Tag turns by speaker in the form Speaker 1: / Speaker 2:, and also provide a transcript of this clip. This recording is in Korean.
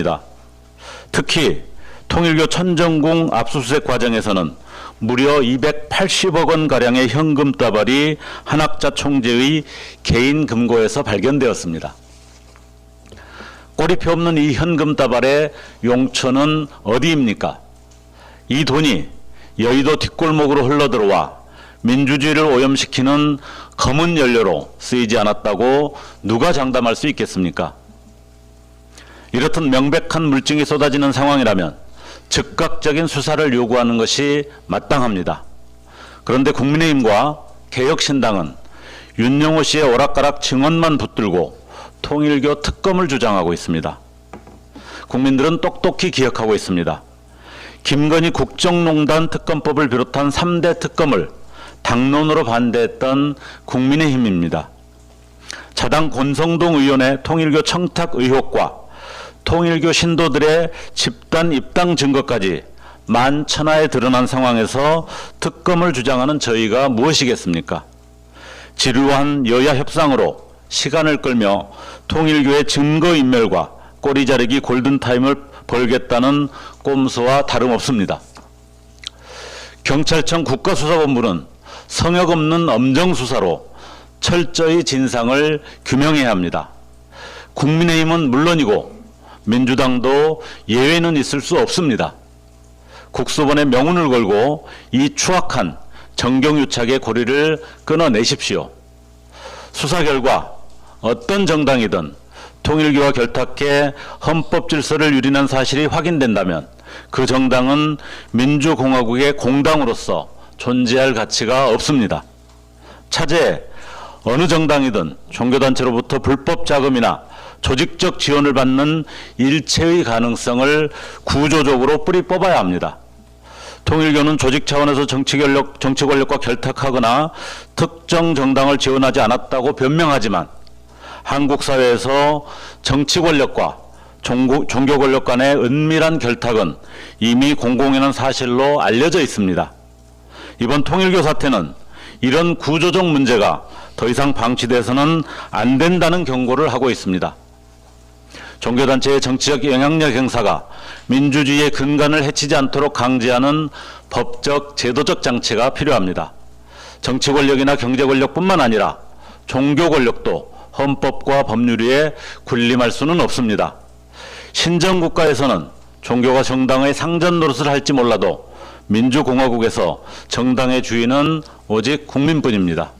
Speaker 1: 문제입니다. 특히 통일교 천정궁 압수수색 과정에서는 무려 280억 원 가량의 현금 다발이 한학자 총재의 개인 금고에서 발견되었습니다. 꼬리표 없는 이 현금 다발의 용처는 어디입니까? 이 돈이 여의도 뒷골목으로 흘러들어와 민주주의를 오염시키는 검은 연료로 쓰이지 않았다고 누가 장담할 수 있겠습니까? 이렇듯 명백한 물증이 쏟아지는 상황이라면 즉각적인 수사를 요구하는 것이 마땅합니다. 그런데 국민의힘과 개혁신당은 윤영호 씨의 오락가락 증언만 붙들고 통일교 특검을 주장하고 있습니다. 국민들은 똑똑히 기억하고 있습니다. 김건희 국정농단 특검법을 비롯한 3대 특검을 당론으로 반대했던 국민의힘입니다. 자당 권성동 의원의 통일교 청탁 의혹과 통일교 신도들의 집단 입당 증거까지 만천하에 드러난 상황에서 특검을 주장하는 저희가 무엇이겠습니까? 지루한 여야 협상으로 시간을 끌며 통일교의 증거인멸과 꼬리 자르기 골든타임을 벌겠다는 꼼수와 다름없습니다. 경찰청 국가수사본부는 성역 없는 엄정수사로 철저히 진상을 규명해야 합니다. 국민의힘은 물론이고 민주당도 예외는 있을 수 없습니다. 국수본의 명운을 걸고 이 추악한 정경유착의 고리를 끊어내십시오. 수사 결과 어떤 정당이든 통일교와 결탁해 헌법 질서를 유린한 사실이 확인된다면 그 정당은 민주공화국의 공당으로서 존재할 가치가 없습니다. 차제 어느 정당이든 종교단체로부터 불법 자금이나 조직적 지원을 받는 일체의 가능성을 구조적으로 뿌리 뽑아야 합니다. 통일교는 조직 차원에서 정치 권력, 정치 권력과 결탁하거나 특정 정당을 지원하지 않았다고 변명하지만 한국 사회에서 정치 권력과 종교, 종교 권력 간의 은밀한 결탁은 이미 공공연한 사실로 알려져 있습니다. 이번 통일교 사태는 이런 구조적 문제가 더 이상 방치돼서는 안 된다는 경고를 하고 있습니다. 종교단체의 정치적 영향력 행사가 민주주의의 근간을 해치지 않도록 강제하는 법적, 제도적 장치가 필요합니다. 정치 권력이나 경제 권력뿐만 아니라 종교 권력도 헌법과 법률 위에 군림할 수는 없습니다. 신정국가에서는 종교가 정당의 상전 노릇을 할지 몰라도 민주공화국에서 정당의 주인은 오직 국민뿐입니다.